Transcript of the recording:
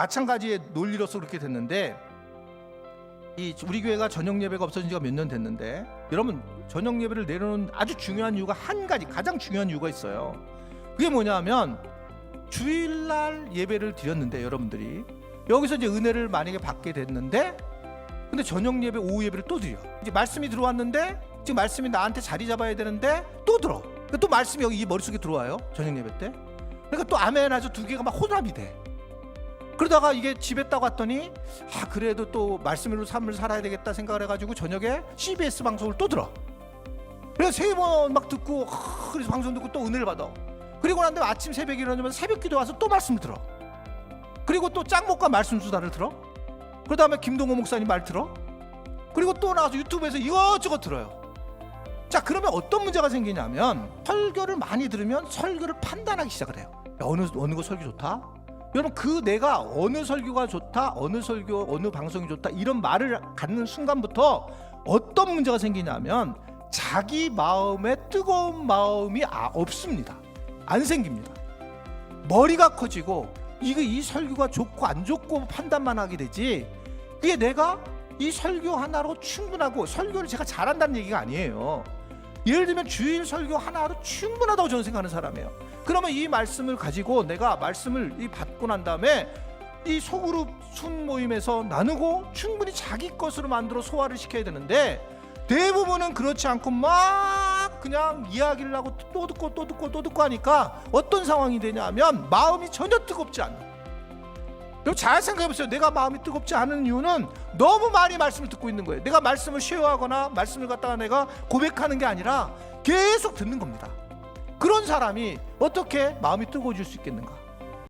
마찬가지의 논리로서 그렇게 됐는데 이 우리 교회가 저녁 예배가 없어진 지가 몇 년 됐는데 여러분 저녁 예배를 내려놓은 아주 중요한 이유가 한 가지 가장 중요한 이유가 있어요. 그게 뭐냐면 주일날 예배를 드렸는데 여러분들이. 여기서 이제 은혜를 만약에 받게 됐는데 근데 저녁 예배 오후 예배를 또 드려. 이제 말씀이 들어왔는데 지금 말씀이 나한테 자리 잡아야 되는데 또 들어. 그러니까 또 말씀이 여기 이 머릿속에 들어와요 저녁 예배 때. 그러니까 또 아멘 아주 두 개가 막 혼합이 돼 그러다가 이게 집에 딱 왔더니 아 그래도 또 말씀으로 삶을 살아야 되겠다 생각을 해가지고 저녁에 CBS 방송을 또 들어. 그래서 세 번 막 듣고 하, 그래서 방송 듣고 또 은혜를 받아. 그리고 난 다음에 아침 새벽에 일어나면 새벽 기도 와서 또 말씀을 들어. 그리고 또 짱목과 말씀 수다를 들어. 그 다음에 김동호 목사님 말 들어. 그리고 또 나와서 유튜브에서 이것저것 들어요. 자 그러면 어떤 문제가 생기냐면 설교를 많이 들으면 설교를 판단하기 시작을 해요. 야, 어느 어느 거 설교 좋다 여러분 그 내가 어느 설교가 좋다 어느 설교 어느 방송이 좋다 이런 말을 갖는 순간부터 어떤 문제가 생기냐면 자기 마음에 뜨거운 마음이 아, 없습니다. 안 생깁니다. 머리가 커지고 이거 이 설교가 좋고 안 좋고 판단만 하게 되지 그게 내가 이 설교 하나로 충분하고 설교를 제가 잘한다는 얘기가 아니에요 예를 들면 주일 설교 하나로 충분하다고 저는 생각하는 사람이에요 그러면 이 말씀을 가지고 내가 말씀을 이 받고 난 다음에 이 소그룹 순 모임에서 나누고 충분히 자기 것으로 만들어 소화를 시켜야 되는데 대부분은 그렇지 않고 막 그냥 이야기를 하고 또 듣고 또 듣고 또 듣고 하니까 어떤 상황이 되냐면 마음이 전혀 뜨겁지 않아. 여러분 잘 생각해 보세요. 내가 마음이 뜨겁지 않은 이유는 너무 많이 말씀을 듣고 있는 거예요. 내가 말씀을 쉐어하거나 말씀을 갖다가 내가 고백하는 게 아니라 계속 듣는 겁니다. 그런 사람이 어떻게 마음이 뜨거워질 수 있겠는가?